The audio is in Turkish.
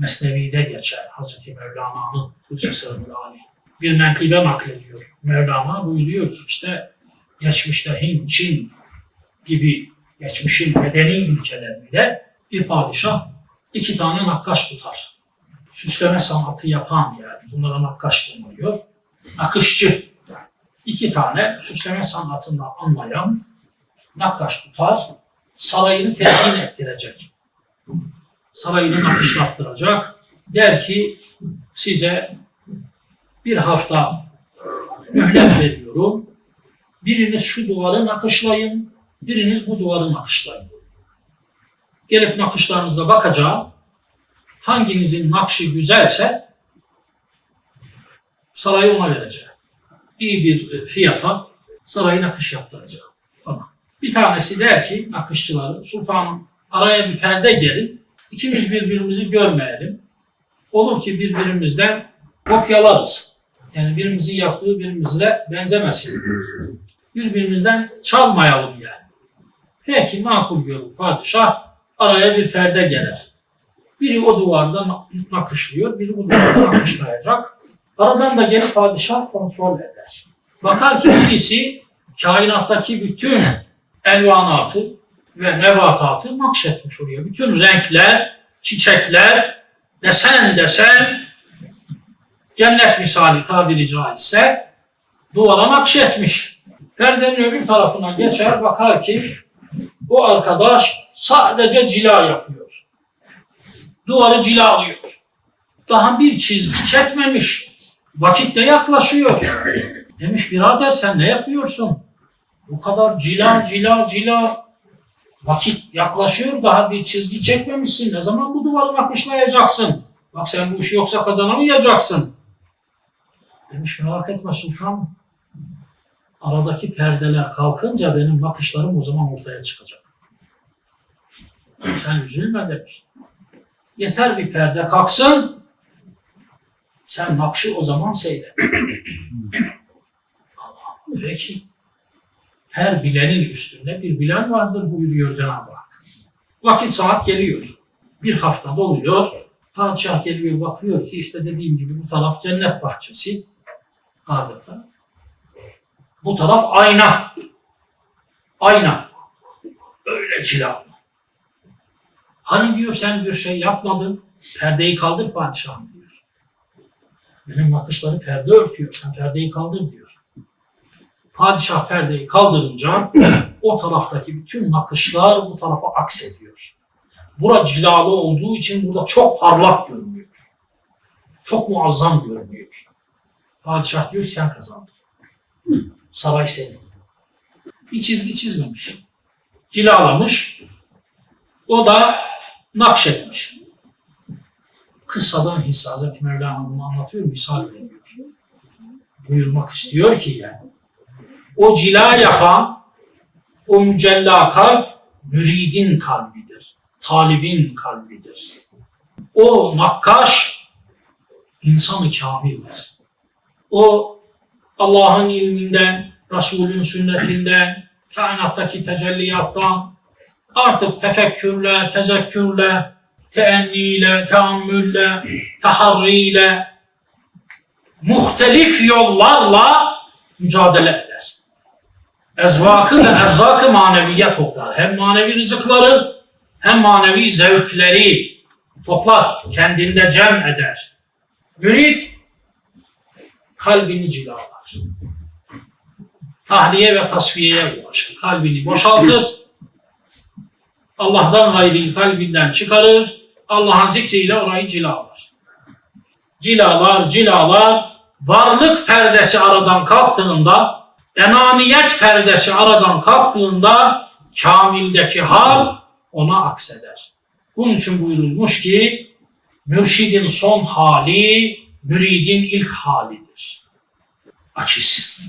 Mesnevi'de geçer Hazreti Mevlana'nın Kudüs Sırrı Ali. Bir menkıbe naklediyor. Mevlana buyuruyor ki işte geçmişte Hint, Çin gibi geçmişin medeni ülkelerinde bir padişah iki tane nakkaş tutar. Süsleme sanatı yapan yani bunlara nakkaş deniliyor. Nakışçı iki tane süsleme sanatından anlayan nakkaş tutar. Sarayını tezyin ettirecek. Sarayını nakışlattıracak. Der ki size bir hafta mühlet veriyorum. Biriniz şu duvarı nakışlayın, biriniz bu duvarı nakışlayın. Gelip nakışlarınıza bakacağım. Hanginizin nakşı güzelse sarayı ona vereceğim. İyi bir e, fiyata sarayı nakış yaptıracağım ona. Bir tanesi der ki nakışçıları, sultanım araya bir perde gerin. İkimiz birbirimizi görmeyelim. Olur ki birbirimizden kopyalarız. Yani birimizin yaptığı birimizle benzemesin. Birbirimizden çalmayalım yani. Peki makul görür padişah araya bir perde gelir. Biri o duvarda na- nakışlıyor, biri bu duvarda nakışlayacak. Aradan da gelip padişah kontrol eder. Bakar ki birisi kainattaki bütün elvanatı ve nebatatı nakşetmiş oraya. Bütün renkler, çiçekler, desen desen cennet misali tabiri caizse duvara nakşetmiş. Perdenin öbür tarafına geçer bakar ki bu arkadaş sadece cila yapıyor. Duvarı cilalıyor. Daha bir çizgi çekmemiş. Vakit de yaklaşıyor. Demiş birader sen ne yapıyorsun? Bu kadar cila cila cila. Vakit yaklaşıyor daha bir çizgi çekmemişsin. Ne zaman bu duvarı nakışlayacaksın? Bak sen bu işi yoksa kazanamayacaksın. Demiş merak etme sultanım. Aradaki perdeler kalkınca benim nakışlarım o zaman ortaya çıkacak. Sen üzülme demiş. Yeter bir perde kalksın. Sen nakşı o zaman seyret. Peki. Her bilenin üstünde bir bilen vardır buyuruyor Cenab-ı Hak. Vakit saat geliyor. Bir hafta doluyor. Padişah geliyor bakıyor ki işte dediğim gibi bu taraf cennet bahçesi. Adeta. Bu taraf ayna. Ayna. Öyle cilalı. Hani diyor sen bir şey yapmadın. Perdeyi kaldır padişahım diyor. Benim nakışları perde örtüyor. Sen perdeyi kaldır diyor. Padişah perdeyi kaldırınca o taraftaki bütün nakışlar bu tarafa aksediyor. Bura cilalı olduğu için burada çok parlak görünüyor. Çok muazzam görünüyor. Padişah diyor sen kazandın. Saray senin. Bir çizgi çizmemiş. Cilalamış. O da nakşetmiş. Kıssadan hisse Hazreti Mevlana bunu anlatıyor, misal veriyor. Buyurmak istiyor ki yani. O cila yapan, o mücella kalp, müridin kalbidir. Talibin kalbidir. O nakkaş, insanı kamildir. O Allah'ın ilminden, Resulün sünnetinden, kainattaki tecelliyattan artık tefekkürle, tezekkürle, teenniyle, teammülle, taharriyle, muhtelif yollarla mücadele eder. Ezvakı ve erzakı maneviye toplar. Hem manevi rızıkları hem manevi zevkleri toplar. Kendinde cem eder. Mürid kalbini cilalar. Tahliye ve tasfiyeye ulaşır. Kalbini boşaltır. Allah'tan gayri kalbinden çıkarır. Allah'ın zikriyle orayı cilalar. Cilalar, cilalar, varlık perdesi aradan kalktığında, enaniyet perdesi aradan kalktığında kamildeki hal ona akseder. Bunun için buyurulmuş ki, mürşidin son hali, müridin ilk halidir. Akis.